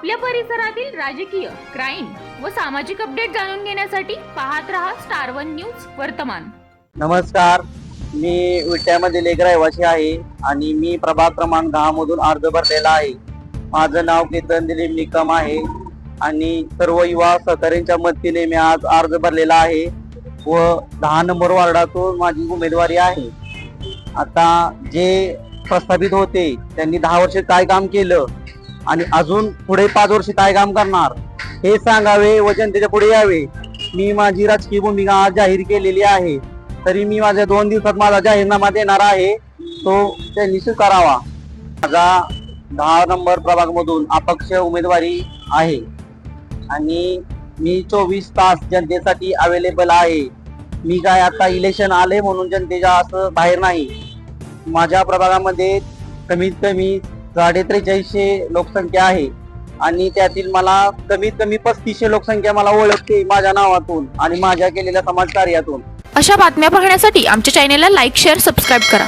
आपल्या परिसरातील राजकीय क्राईम व सामाजिक अपडेट जाणून घेण्यासाठी पाहत रहा स्टार वन न्यूज वर्तमान. नमस्कार. मी विट्यामधील एक रहिवासी आहे आणि मी प्रभाग क्रमांक दहा मधून अर्ज भरलेला आहे. माझं नाव केतन दिलीप निकम आहे आणि सर्व युवा सहकाऱ्यांच्या मदतीने मी आज अर्ज भरलेला आहे व दहा नंबर वार्डातून माझी उमेदवारी आहे. आता जे प्रस्थापित होते त्यांनी दहा वर्ष काय काम केलं? आणि अजून पुढे पाच वर्ष काय काम करणार हे सांगावे व जनतेच्या पुढे यावे. मी माझी राजकीय भूमिका आज जाहीर केलेली आहे. तरी मी माझ्या दोन दिवसात माझा जाहीरनामा देणार आहे. तो त्यांनी स्वीकारावा. माझा दहा नंबर प्रभाग मधून अपक्ष उमेदवारी आहे. आणि मी चोवीस तास जनतेसाठी अवेलेबल आहे. मी काय आता इलेक्शन आले म्हणून जनतेच्या असं बाहेर नाही. माझ्या प्रभागामध्ये कमीत कमी साडे त्रेचाळीसशे लोकसंख्या आहे. आणि त्यातील मला कमीत कमी पस्तीसशे लोकसंख्या मला ओळखते माझ्या नावातून आणि माझ्या केलेल्या समाजकार्यातून. अशा बातम्या पाहण्यासाठी आमच्या चॅनेलला लाईक शेअर सबस्क्राईब करा.